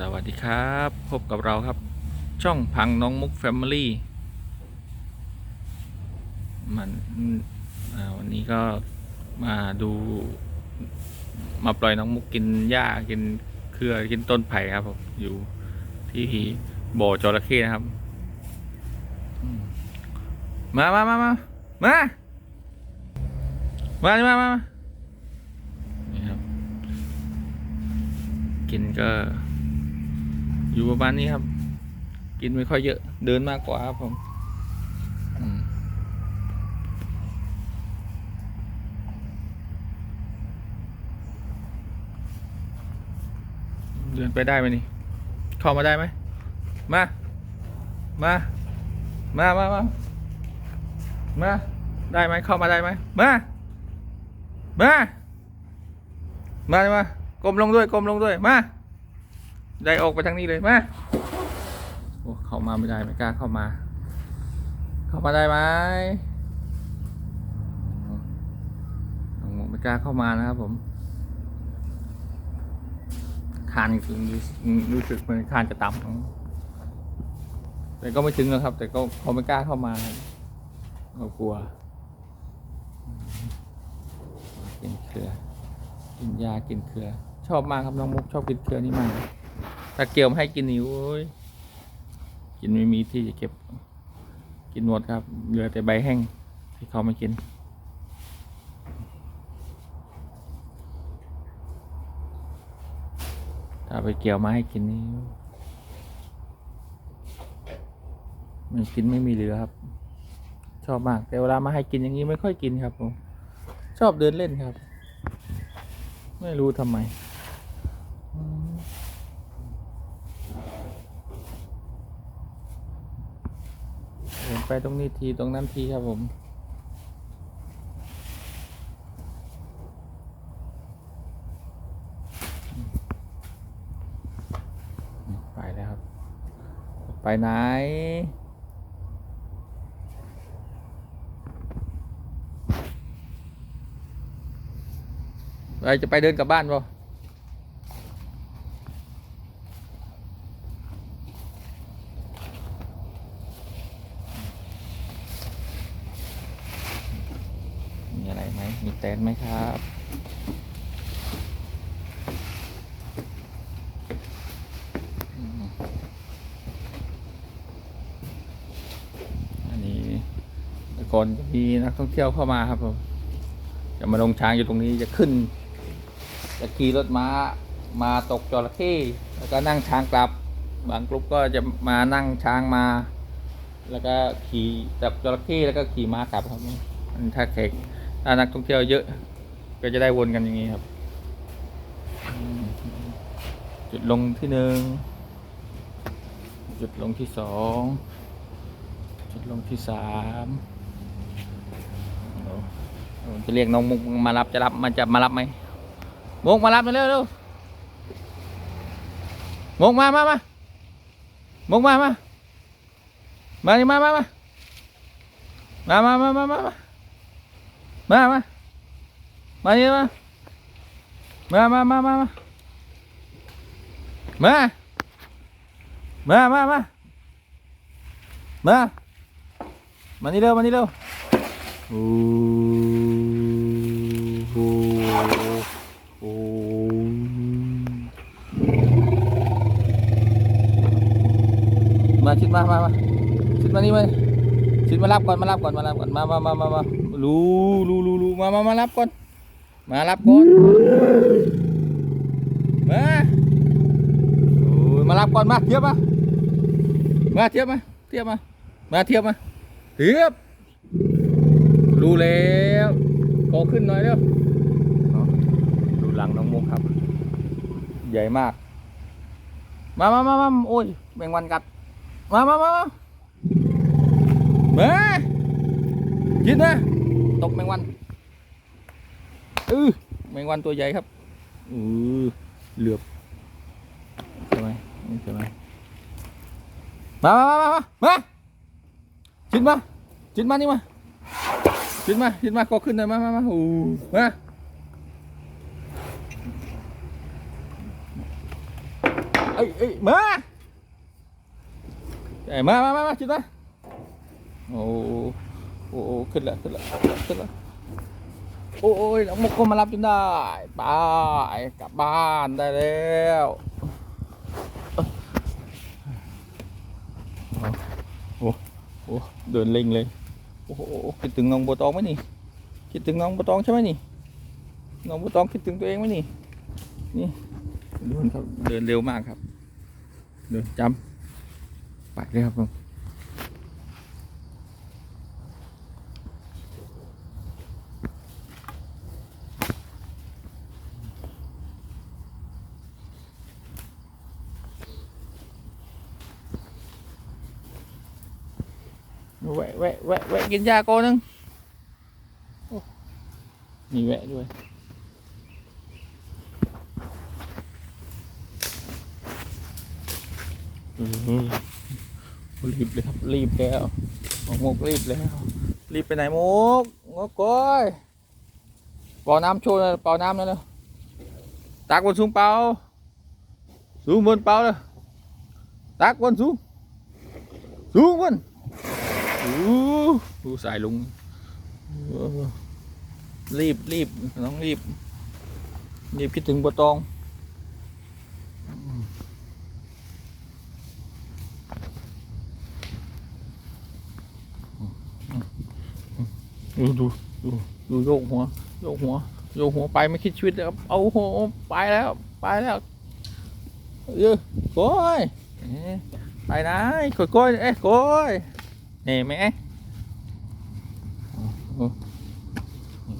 สวัสดีครับ พบกับเราครับ ช่องพังน้องมุกแฟมิลี่มันวันนี้ก็มาดู มาปล่อยน้องมุกกินหญ้ากินเครือกินต้นไผ่ครับผมอยู่ที่บ่อจระเข้นะครับมมามามามามามามามามาครับกินก็ อยู่ประมาณนี้ครับ กินไม่ค่อยเยอะ เดินมากกว่าครับผมเดินไปได้ไหมนี่ เข้ามาได้ไหม มา มา มา มา มา มา ได้ไหม เข้ามาได้ไหม มา มา มา มา ก้มลงด้วย ก้มลงด้วย มา ได้ออกไปทางนี้เลยมาโอ้เข้ามาไม่ได้ไม่กล้าเข้ามา เข้ามาได้ไหมน้องหมไม่กล้าเข้ามานะครับผมคานถึงรู้สึกเหมือนคานจะต่ำแต่ก็ไม่ถึงนะครับ แต่ก็เขาไม่กล้าเข้ามาเขากลัวกินเครือกินยากินเครือ ชอบมากครับน้องมุกชอบกินเครือนี่มาก ถ้าเกี่ยวมาให้กินนี่โอ้ยกินไม่มีที่จะเก็บ กินหมดครับ เหลือแต่ใบแห้งที่เขาไม่กินถ้าไปเกี่ยวมาให้กินนี่ไม่กินไม่มีเหลือครับ ชอบมาก แต่เวลามาให้กินอย่างนี้ไม่ค่อยกินครับผมชอบเดินเล่นครับ ไม่รู้ทำไมอืมเดิน ไปตรงนี้ทีตรงนั้นทีครับผมไปแล้วครับ ไปไหนไปจะไปเดินกลับบ้านป่ะมีอะไรไหม มีเต็นท์ไหมครับ อันนี้แต่ก่อนจะมีนักท่องเที่ยวเข้ามาครับผมจะมาลงช้างอยู่ตรงนี้จะขึ้น จะขี่รถม้ามาตกจระเข้แล้วก็นั่งช้างกลับ บางกลุ่มก็จะมานั่งช้างมา แล้วก็ขี่จับจระเข้แล้วก็ขี่ม้ากลับครับอันถ้าแขก ถ้านักท่องเที่ยวเยอะ ก็จะได้วนกันอย่างนี้ครับ จุดลงที่หนึ่งจุดลงที่สองจุดลงที่สามจะเรียกน้องมุกมารับจะรับมันจะมารับไหมมุกมารับมาเร็วเร็วมุกมามามามุกมามามามามามามามามามา มามามามามานี่มามามามามามามามามามามามานี่เร็วมานี่เร็วโอ้โหโอ้มาชิดมามามาชิดมานี่มา ชิดมารับก่อนมารับก่อนมารับก่อนมามามามามารู้รู้รู้รู้มามามารับก่อน มารับก่อนมาโอ้ยมารับก่อนมาเทียบมามาเทียบมาเทียบมามาเทียบมาเทียบรู้แล้วโตขึ้นหน่อยเร็วเนาะดูหลังน้องมุกครับ ใหญ่มาก มามามามาโอ้ยแมงวันกัด มามามามา มากินนะ ตกแมงวันอือแมงวันตัวใหญ่ครับอือเหลือบใช่ไหมนี่ใช่ไหมมามามามามามาจินมาจินมานี่มาขึ้นมาขึ้นมาก็ขึ้นเลยมามามาโอ้มาเอ้ยเอ้ยมาเอ้ยมามามามาจิตมา โอ้โอ้ขึ้นแล้วขึ้นแล้วขึ้นแล้วโอ้ยน้องมุกก็มารับจนได้ไปกลับบ้านได้แล้วโอ้โอ้เดินเล็งเลยโอ้โหคิดถึงน้องบัวตองไหมนี่คิดถึงน้องบัวตองใช่ไหมนี่น้องบัวตองคิดถึงตัวเองไหมนี่นี่เดินครับเดินเร็วมากครับเดินจำไปเลยครับผม แวะแวะแวะแวะกินยาโกนึงโอ้มีแวะด้วยอืมรีบเลยครับรีบแล้วหมกมกรีบแล้ว รีบไปไหนมกงกก้อยเป่าน้ำโชว์เลยเป่าน้ำนั่นเลยตักบนสูงเป่าสูงบนเป่าเลยตักบนสูงสูงบน อู้สายลุง รีบรีบน้องรีบ รีบคิดถึงบัวตองดูดูดูดูโยกหัวโยกหัวโยกหัวไปไม่คิดชีวิตเลยครับเอาหัวไปแล้วไปแล้วเออโก้ยไปไหนโก้ยโก้ยเอ๊ะโก้ย นี่แม่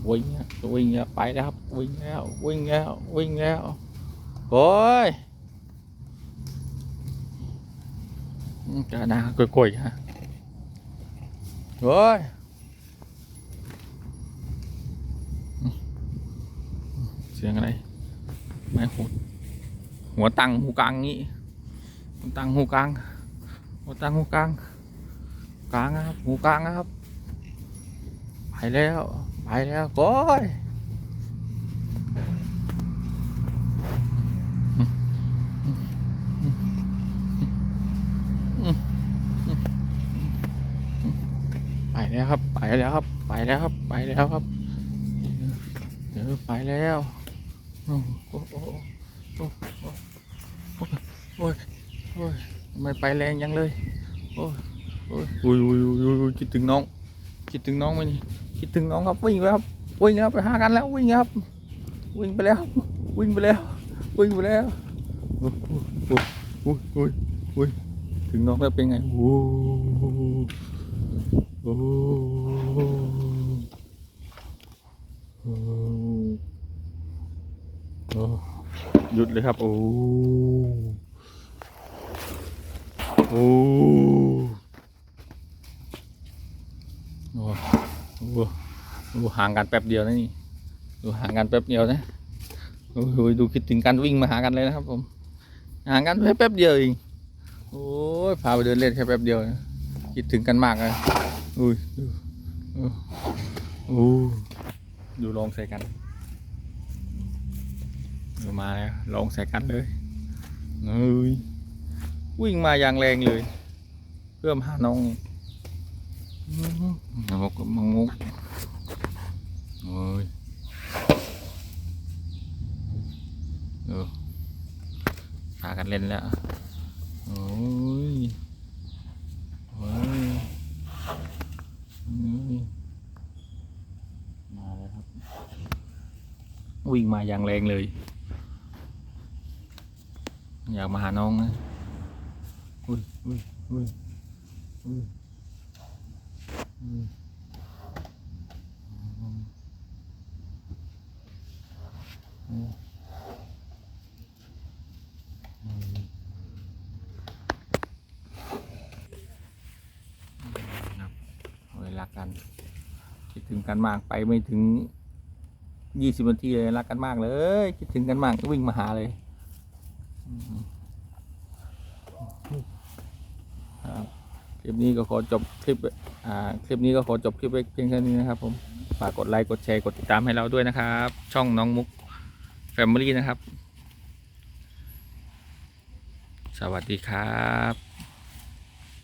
วิ่งแล้ววิ่งแล้วไปแล้วครับวิ่งแล้ววิ่งแล้ววิ่งแล้วโก้ยจะนาโก้ยโก้ยฮะโก้ยเสียงอะไรไม้หูหัวตังหูกลางงี้หัวตังหูกลางหัวตังหูกลาง กลางครับหูกลางครับ ไปแล้ว ไปแล้วก้อยไปแล้วครับ ไปแล้วครับ ไปแล้วครับ ไปแล้วครับเดี๋ยวไปแล้วโอ้โหโอ้โอ้โอ้โอ้ยโอ้ยทำไมไปแรงยังเลย โอ้ย อ้ยโอ้ยโอ้ยโอ้ยโอ้ยคิดถึงน้อง คิดถึงน้องไหมนี่คิดถึงน้องครับวิ่งไปครับวิ่งครับไปหากันแล้ววิ่งครับ วิ่งไปแล้ว วิ่งไปแล้ว วิ่งไปแล้วโอ้โหโอ้ยโอ้ยโอ้ยถึงน้องแล้วเป็นไงโอ้โหโอ้โหโอ้โอ้หยุดเลยครับ โอ้โอ้โอ้โอ้ โอ้ห่างกันแป๊บเดียวนะนี่ ดูห่างกันแป๊บเดียวนะโอ้โหดูคิดถึงการวิ่งมาหากันเลยนะครับ ผม ห่างกันแค่แป๊บเดียวเอง โอ้ยพาไปเดินเล่นแค่แป๊บเดียวนะคิดถึงกันมากเลยอุ้ยดูโอ้ดูลองใส่กันดูมาแล้วลองใส่กันเลยเฮ้ยวิ่งมาอย่างแรงเลย เพื่อมาหาน้องนี่อื้อหือมกมังมุก เฮ้ยเออพากันเล่นแล้ว โอ้ย โอ้ยเฮ้ยมาแล้วครับ วิ่งมาอย่างแรงเลย อยากมาหาน้องนะ อุ้ยอุ้ยอุ้ยอุ้ยอุ้ยอืมอืมครับ เว้รักกันคิดถึงกันมากไปไม่ถึงยี่สิบนาทีเลยรักกันมากเลยคิดถึงกันมากก็วิ่งมาหาเลยครับคลิปนี้ก็ขอจบคลิปอ่าคลิปนี้ก็ขอจบคลิปไว้เพียงแค่นี้นะครับผมฝากกดไลค์กดแชร์กดติดตามให้เราด้วยนะครับ ช่องน้องมุก แฟมิลี่นะครับ สวัสดีครับ